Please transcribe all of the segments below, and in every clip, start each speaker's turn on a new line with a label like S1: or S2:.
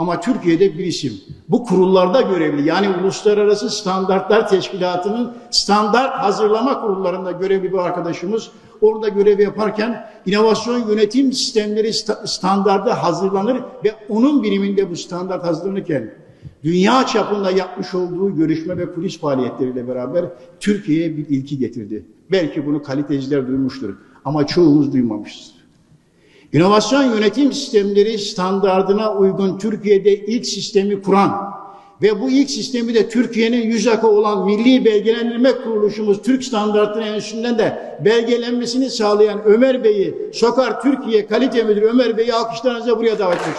S1: Ama Türkiye'de bir isim. Bu kurullarda görevli yani Uluslararası Standartlar Teşkilatı'nın standart hazırlama kurullarında görevli bir arkadaşımız orada görev yaparken inovasyon yönetim sistemleri sta- standardı hazırlanır ve onun biriminde bu standart hazırlanırken dünya çapında yapmış olduğu görüşme ve polis faaliyetleriyle beraber Türkiye'ye bir ilki getirdi. Belki bunu kaliteciler duymuştur ama çoğumuz duymamışızdır. İnovasyon yönetim sistemleri standardına uygun Türkiye'de ilk sistemi kuran ve bu ilk sistemi de Türkiye'nin yüz akı olan Milli Belgelendirme Kuruluşumuz Türk Standartları Enstitüsü'nden de belgelenmesini sağlayan Ömer Bey'i, Sokar Türkiye Kalite Müdürü Ömer Bey'i alkışlarınızla buraya davet etmek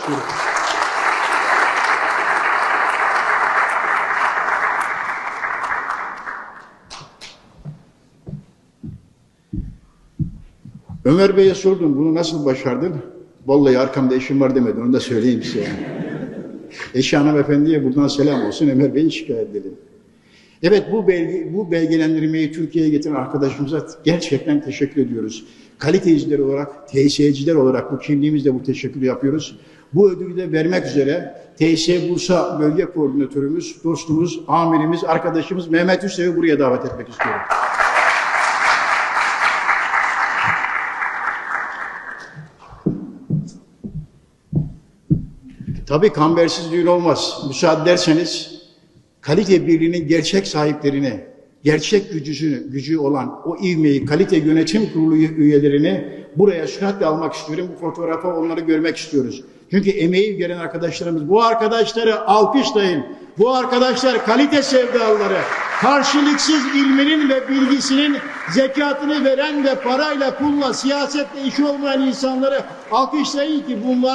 S1: Ömer Bey'e sordum bunu nasıl başardın? Vallahi arkamda eşim var demedi onu da söyleyeyim size. yani. Eşi hanımefendiye buradan selam olsun Ömer Bey'i şikayet edelim. Evet bu belge, bu belgelendirmeyi Türkiye'ye getiren arkadaşımıza gerçekten teşekkür ediyoruz. Kaliteciler olarak, TSE'ciler olarak bu kimliğimizle bu teşekkürü yapıyoruz. Bu ödülü de vermek üzere TSE Bursa Bölge Koordinatörümüz, dostumuz, amirimiz, arkadaşımız Mehmet Hüseyin'i buraya davet etmek istiyorum. Tabii kambersiz düğün olmaz. Müsaade ederseniz kalite birliğinin gerçek sahiplerini, gerçek gücüsünü, gücü olan o ivmeyi, kalite yönetim kurulu üyelerini buraya süratle almak istiyorum. Bu fotoğrafa onları görmek istiyoruz. Çünkü emeği veren arkadaşlarımız, bu arkadaşları alkışlayın. Bu arkadaşlar kalite sevdalıları, karşılıksız ilminin ve bilgisinin zekatını veren ve parayla, pulla, siyasetle işi olmayan insanları alkışlayın ki bunlar